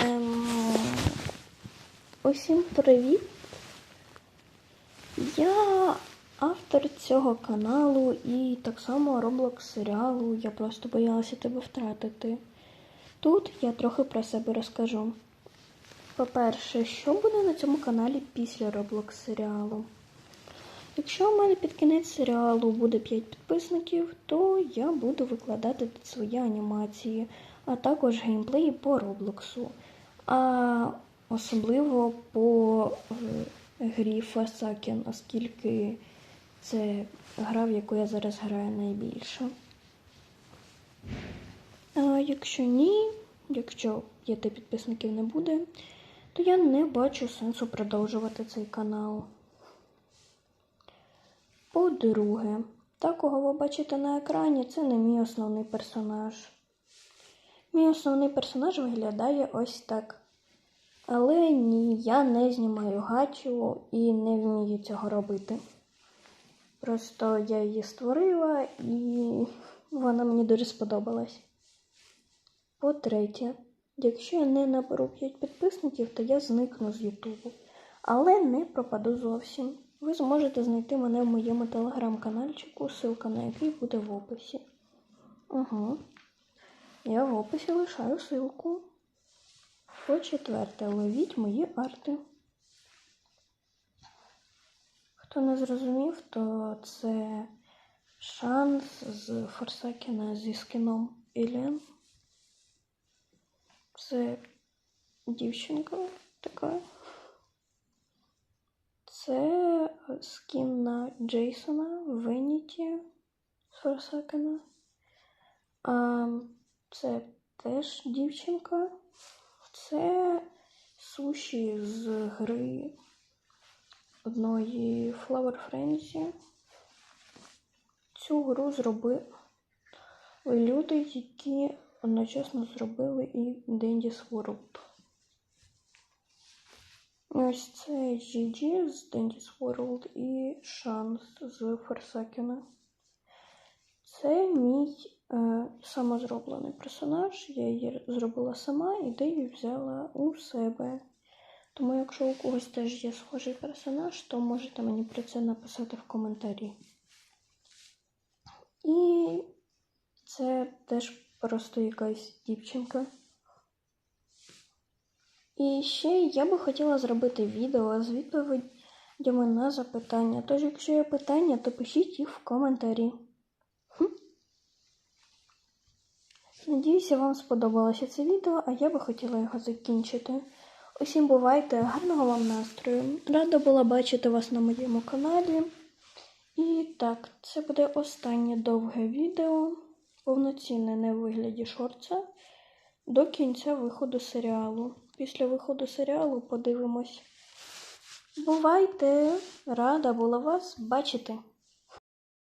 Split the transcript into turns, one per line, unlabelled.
Ем... Усім привіт! Я автор цього каналу і так само Roblox серіалу. Я просто боялася тебе втратити. Тут я трохи про себе розкажу. По-перше, що буде на цьому каналі після Roblox серіалу? Якщо у мене під кінець серіалу буде 5 підписників, то я буду викладати тут свої анімації, а також геймплей по Роблоксу. А особливо по е, грі Forsaken, оскільки це гра, в яку я зараз граю найбільше. А якщо ні, якщо 5 підписників не буде, то я не бачу сенсу продовжувати цей канал. По-друге, та, кого ви бачите на екрані, це не мій основний персонаж. Мій основний персонаж виглядає ось так. Але ні, я не знімаю гачу і не вмію цього робити. Просто я її створила і вона мені дуже сподобалась. По-третє, якщо я не наберу 5 підписників, то я зникну з Ютубу. Але не пропаду зовсім. Ви зможете знайти мене в моєму телеграм-канальчику, ссылка на який буде в описі. Угу. Я в описі лишаю ссылку. По четверте, ловіть мої арти. Хто не зрозумів, то це шанс з Форсакіна зі скіном Елен. Це дівчинка така. Це скін на Джейсона Веніті з Форсакена. А це теж дівчинка. Це суші з гри одної Flower Frenzy. Цю гру зробили люди, які одночасно зробили і Dandy's World. Ось це GG з Dandy's World і Шанс з Форсакена. Це мій е, самозроблений персонаж. Я її зробила сама, ідею взяла у себе. Тому, якщо у когось теж є схожий персонаж, то можете мені про це написати в коментарі. І це теж просто якась дівчинка. І ще я би хотіла зробити відео з відповідями на запитання. Тож, якщо є питання, то пишіть їх в коментарі. Хм. Надіюся, вам сподобалося це відео, а я би хотіла його закінчити. Усім бувайте, гарного вам настрою. Рада була бачити вас на моєму каналі. І так, це буде останнє довге відео, повноцінне не в вигляді шорца, до кінця виходу серіалу. Після виходу серіалу подивимось. Бувайте! Рада була вас бачити!